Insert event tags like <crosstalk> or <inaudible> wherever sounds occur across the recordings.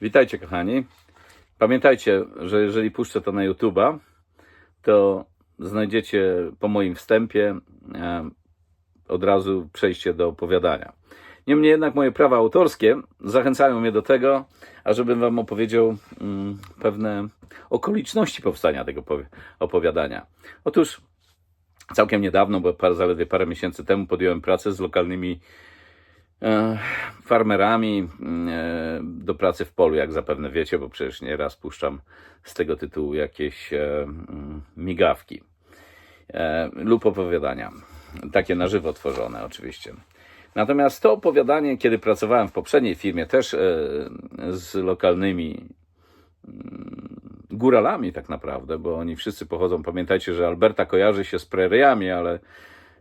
Witajcie, kochani. Pamiętajcie, że jeżeli puszczę to na YouTube'a, to znajdziecie po moim wstępie e, od razu przejście do opowiadania. Niemniej jednak moje prawa autorskie zachęcają mnie do tego, ażebym Wam opowiedział mm, pewne okoliczności powstania tego powi- opowiadania. Otóż całkiem niedawno, bo par, zaledwie parę miesięcy temu podjąłem pracę z lokalnymi farmerami e, do pracy w polu, jak zapewne wiecie, bo przecież nieraz puszczam z tego tytułu jakieś e, mm, migawki e, lub opowiadania. Takie na żywo tworzone oczywiście. Natomiast to opowiadanie, kiedy pracowałem w poprzedniej firmie, też e, z lokalnymi mm, góralami tak naprawdę, bo oni wszyscy pochodzą, pamiętajcie, że Alberta kojarzy się z preriami, ale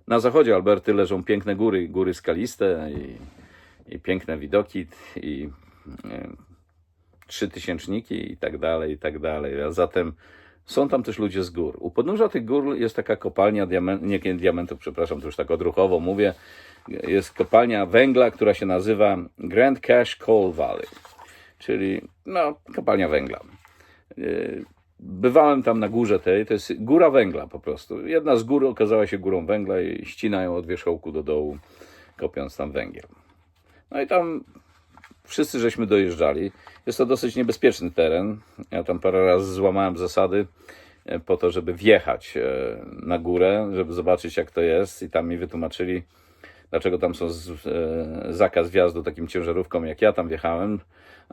na zachodzie Alberty leżą piękne góry, góry skaliste i, i piękne widoki i e, trzy tysięczniki i tak dalej, i tak dalej. A zatem są tam też ludzie z gór. U podnóża tych gór jest taka kopalnia diament, nie nie diamentów, przepraszam, to już tak odruchowo mówię. Jest kopalnia węgla, która się nazywa Grand Cache Coal Valley, czyli no, kopalnia węgla. Bywałem tam na górze tej, to jest góra węgla po prostu. Jedna z gór okazała się górą węgla i ścinają od wierzchołku do dołu, kopiąc tam węgiel. No i tam wszyscy żeśmy dojeżdżali. Jest to dosyć niebezpieczny teren. Ja tam parę razy złamałem zasady e, po to, żeby wjechać e, na górę, żeby zobaczyć jak to jest i tam mi wytłumaczyli, dlaczego tam są z, e, zakaz wjazdu takim ciężarówką, jak ja tam wjechałem.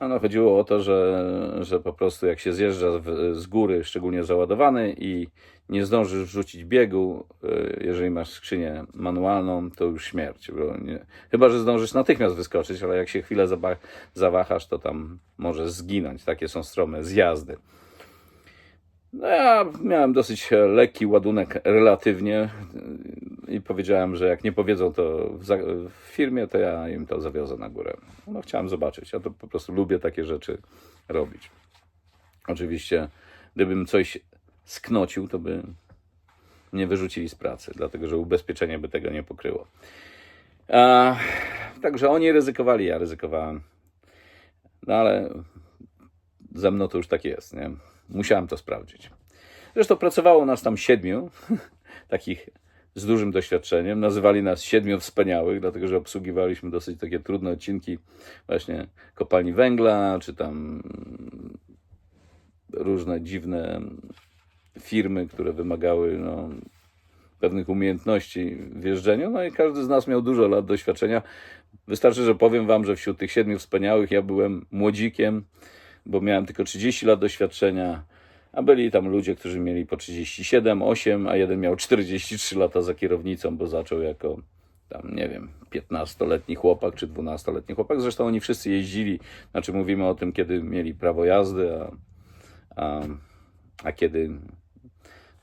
No, chodziło o to, że, że po prostu jak się zjeżdża z góry, szczególnie załadowany i nie zdążysz wrzucić biegu, e, jeżeli masz skrzynię manualną, to już śmierć. Nie, chyba, że zdążysz natychmiast wyskoczyć, ale jak się chwilę zawahasz, to tam możesz zginąć. Takie są strome zjazdy. No ja miałem dosyć lekki ładunek relatywnie i powiedziałem, że jak nie powiedzą to w, za- w firmie, to ja im to zawiozę na górę. No chciałem zobaczyć, ja to po prostu lubię takie rzeczy robić. Oczywiście, gdybym coś sknocił, to by mnie wyrzucili z pracy, dlatego że ubezpieczenie by tego nie pokryło. A, także oni ryzykowali, ja ryzykowałem. No ale ze mną to już tak jest, nie? Musiałem to sprawdzić. Zresztą pracowało nas tam siedmiu, <laughs> takich z dużym doświadczeniem. Nazywali nas siedmiu wspaniałych, dlatego że obsługiwaliśmy dosyć takie trudne odcinki właśnie kopalni węgla, czy tam różne dziwne firmy, które wymagały no, pewnych umiejętności w jeżdżeniu. No i każdy z nas miał dużo lat doświadczenia. Wystarczy, że powiem wam, że wśród tych siedmiu wspaniałych ja byłem młodzikiem, bo miałem tylko 30 lat doświadczenia, a byli tam ludzie, którzy mieli po 37, 8, a jeden miał 43 lata za kierownicą, bo zaczął jako tam, nie wiem, 15-letni chłopak czy 12-letni chłopak. Zresztą oni wszyscy jeździli, znaczy mówimy o tym, kiedy mieli prawo jazdy, a, a, a kiedy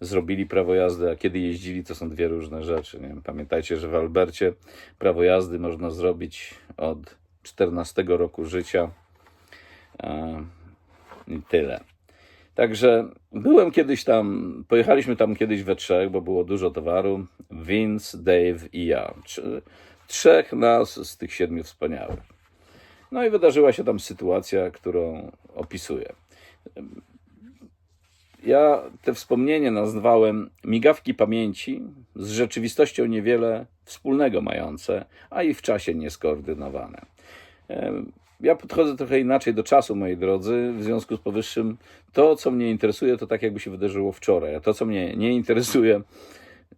zrobili prawo jazdy, a kiedy jeździli, to są dwie różne rzeczy. Nie? Pamiętajcie, że w Albercie prawo jazdy można zrobić od 14 roku życia. I tyle. Także byłem kiedyś tam, pojechaliśmy tam kiedyś we trzech, bo było dużo towaru. Vince, Dave i ja. Trz- Trzech nas z tych siedmiu wspaniałych. No i wydarzyła się tam sytuacja, którą opisuję. Ja te wspomnienie nazwałem migawki pamięci z rzeczywistością niewiele wspólnego mające, a i w czasie nieskoordynowane. Ja podchodzę trochę inaczej do czasu, moi drodzy. W związku z powyższym, to, co mnie interesuje, to tak jakby się wydarzyło wczoraj, a to, co mnie nie interesuje,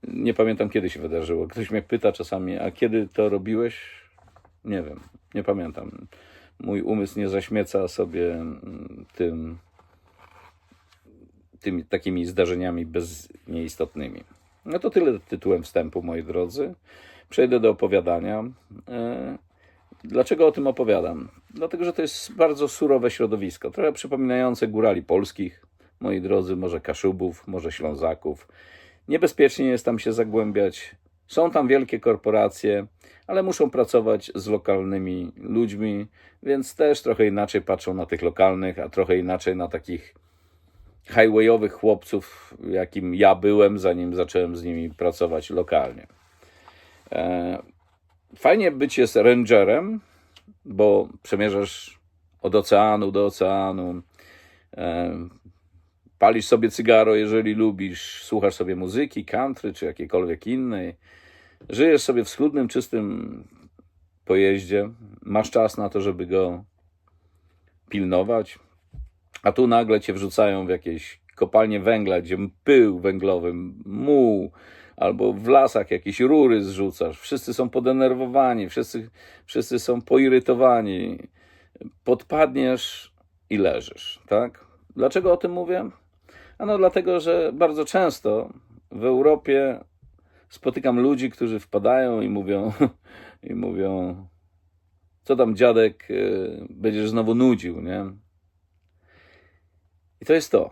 nie pamiętam, kiedy się wydarzyło. Ktoś mnie pyta czasami, a kiedy to robiłeś? Nie wiem, nie pamiętam. Mój umysł nie zaśmieca sobie mm, tym, tymi takimi zdarzeniami bez nieistotnymi. No to tyle tytułem wstępu, moi drodzy. Przejdę do opowiadania. E, Dlaczego o tym opowiadam? Dlatego, że to jest bardzo surowe środowisko, trochę przypominające górali polskich, moi drodzy, może Kaszubów, może Ślązaków. Niebezpiecznie jest tam się zagłębiać. Są tam wielkie korporacje, ale muszą pracować z lokalnymi ludźmi, więc też trochę inaczej patrzą na tych lokalnych, a trochę inaczej na takich highwayowych chłopców, jakim ja byłem, zanim zacząłem z nimi pracować lokalnie. E, Fajnie być jest rangerem, bo przemierzasz od oceanu do oceanu. Palisz sobie cygaro, jeżeli lubisz, słuchasz sobie muzyki, country czy jakiejkolwiek innej. Żyjesz sobie w schludnym, czystym pojeździe. Masz czas na to, żeby go pilnować. A tu nagle cię wrzucają w jakieś kopalnie węgla, gdzie pył węglowy, muł, albo w lasach jakieś rury zrzucasz. Wszyscy są podenerwowani, wszyscy, wszyscy są poirytowani. Podpadniesz i leżysz, tak? Dlaczego o tym mówię? Ano dlatego, że bardzo często w Europie spotykam ludzi, którzy wpadają i mówią, <laughs> i mówią, co tam dziadek, y, będziesz znowu nudził, nie? I to jest to.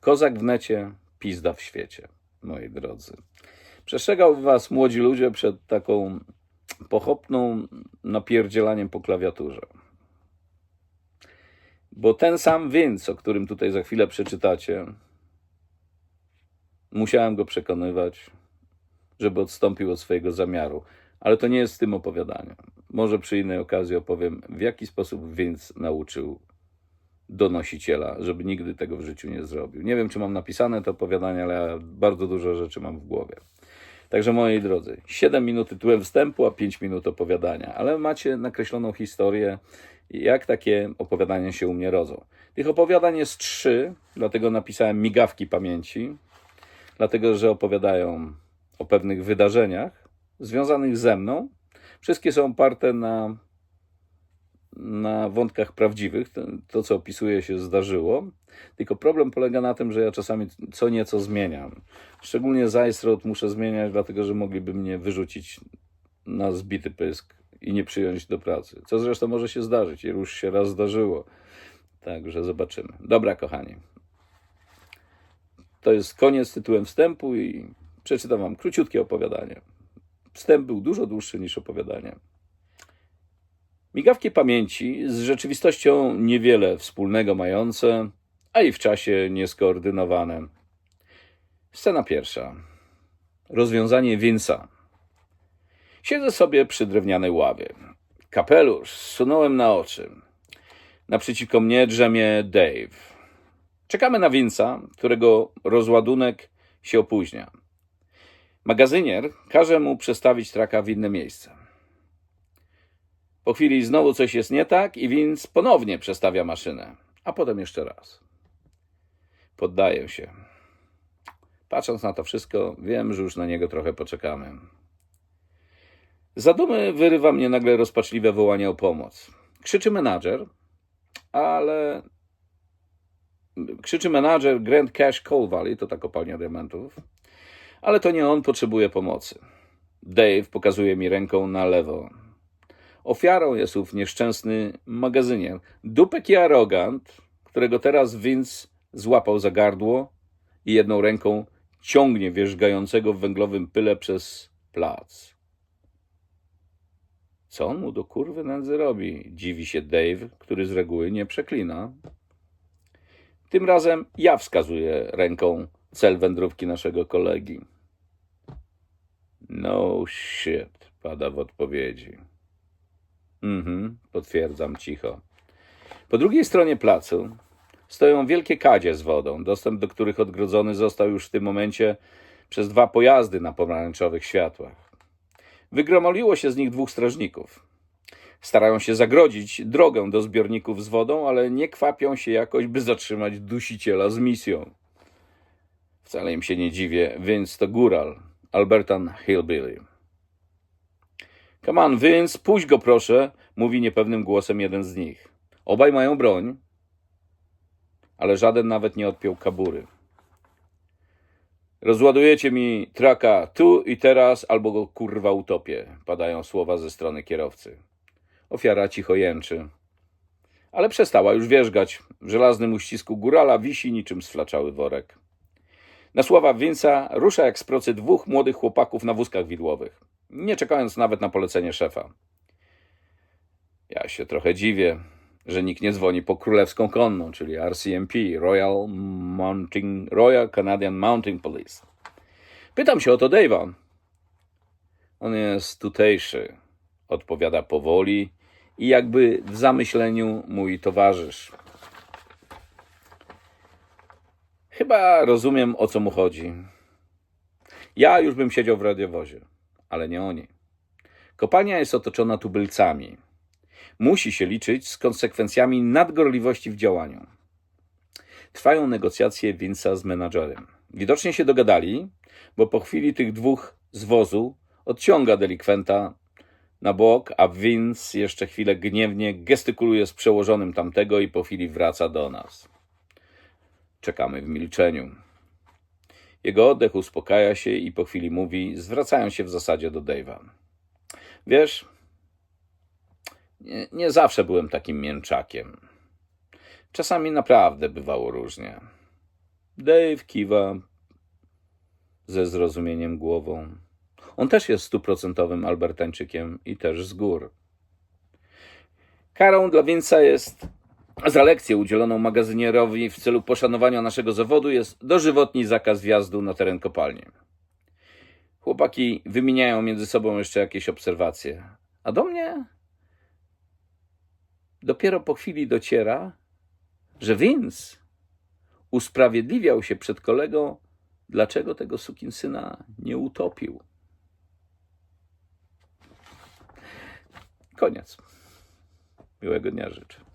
Kozak w necie, pizda w świecie, moi drodzy. Przestrzegał was, młodzi ludzie, przed taką pochopną napierdzielaniem po klawiaturze. Bo ten sam Vince, o którym tutaj za chwilę przeczytacie, musiałem go przekonywać, żeby odstąpił od swojego zamiaru. Ale to nie jest w tym opowiadaniu. Może przy innej okazji opowiem, w jaki sposób Vince nauczył donosiciela, żeby nigdy tego w życiu nie zrobił. Nie wiem, czy mam napisane to opowiadanie, ale ja bardzo dużo rzeczy mam w głowie. Także moi drodzy, 7 minut tytułem wstępu, a 5 minut opowiadania, ale macie nakreśloną historię, jak takie opowiadania się u mnie rodzą. Tych opowiadań jest trzy, dlatego napisałem migawki pamięci, dlatego że opowiadają o pewnych wydarzeniach związanych ze mną. Wszystkie są oparte na, na wątkach prawdziwych. To, to, co opisuję, się zdarzyło. Tylko problem polega na tym, że ja czasami co nieco zmieniam. Szczególnie Zajstrot muszę zmieniać, dlatego że mogliby mnie wyrzucić na zbity pysk i nie przyjąć do pracy. Co zresztą może się zdarzyć i już się raz zdarzyło. Także zobaczymy. Dobra, kochani. To jest koniec tytułem wstępu i przeczytam wam króciutkie opowiadanie. Wstęp był dużo dłuższy niż opowiadanie. Migawki pamięci z rzeczywistością niewiele wspólnego mające, a i w czasie nieskoordynowane. Scena pierwsza. Rozwiązanie Winsa. Siedzę sobie przy drewnianej ławie. Kapelusz zsunąłem na oczy. Naprzeciwko mnie drzemie Dave. Czekamy na Winsa, którego rozładunek się opóźnia. Magazynier każe mu przestawić traka w inne miejsce. Po chwili znowu coś jest nie tak i Vince ponownie przestawia maszynę, a potem jeszcze raz. Poddaję się. Patrząc na to wszystko, wiem, że już na niego trochę poczekamy. Z zadumy wyrywa mnie nagle rozpaczliwe wołanie o pomoc. Krzyczy menadżer, ale... Krzyczy menadżer Grand Cash Coal Valley, to ta kopalnia diamentów, ale to nie on potrzebuje pomocy. Dave pokazuje mi ręką na lewo. Ofiarą jest ów nieszczęsny magazynier. Dupek i arogant, którego teraz Vince złapał za gardło i jedną ręką ciągnie wierzgającego w węglowym pyle przez plac. Co on mu do kurwy nędzy robi? Dziwi się Dave, który z reguły nie przeklina. Tym razem ja wskazuję ręką cel wędrówki naszego kolegi. No shit, pada w odpowiedzi. Mhm, potwierdzam cicho. Po drugiej stronie placu stoją wielkie kadzie z wodą, dostęp do których odgrodzony został już w tym momencie przez dwa pojazdy na pomarańczowych światłach. Wygromoliło się z nich dwóch strażników. Starają się zagrodzić drogę do zbiorników z wodą, ale nie kwapią się jakoś, by zatrzymać dusiciela z misją. Wcale im się nie dziwię, więc to góral, Albertan Hillbilly. Come on, Vince, puść go proszę, mówi niepewnym głosem jeden z nich. Obaj mają broń, ale żaden nawet nie odpiął kabury. Rozładujecie mi traka tu i teraz, albo go kurwa utopię, padają słowa ze strony kierowcy. Ofiara cicho jęczy. Ale przestała już wierzgać. W żelaznym uścisku górala wisi niczym sflaczały worek. Na słowa Vince'a rusza jak z procy dwóch młodych chłopaków na wózkach widłowych, nie czekając nawet na polecenie szefa. Ja się trochę dziwię, że nikt nie dzwoni po królewską konną, czyli RCMP, Royal, Mounting, Royal Canadian Mounting Police. Pytam się o to Dave'a. On jest tutejszy, odpowiada powoli i jakby w zamyśleniu mój towarzysz. Chyba rozumiem, o co mu chodzi. Ja już bym siedział w radiowozie, ale nie oni. Kopalnia jest otoczona tubylcami. Musi się liczyć z konsekwencjami nadgorliwości w działaniu. Trwają negocjacje Vince'a z menadżerem. Widocznie się dogadali, bo po chwili tych dwóch z wozu odciąga delikwenta na bok, a Vince jeszcze chwilę gniewnie gestykuluje z przełożonym tamtego i po chwili wraca do nas. Czekamy w milczeniu. Jego oddech uspokaja się i po chwili mówi, zwracając się w zasadzie do Dave'a. Wiesz, nie, nie zawsze byłem takim mięczakiem. Czasami naprawdę bywało różnie. Dave kiwa ze zrozumieniem głową. On też jest stuprocentowym Albertańczykiem i też z gór. Karą dla Vince'a jest za lekcję udzieloną magazynierowi w celu poszanowania naszego zawodu jest dożywotni zakaz wjazdu na teren kopalni. Chłopaki wymieniają między sobą jeszcze jakieś obserwacje, a do mnie dopiero po chwili dociera, że Vince usprawiedliwiał się przed kolegą, dlaczego tego sukinsyna nie utopił. Koniec. Miłego dnia życzę.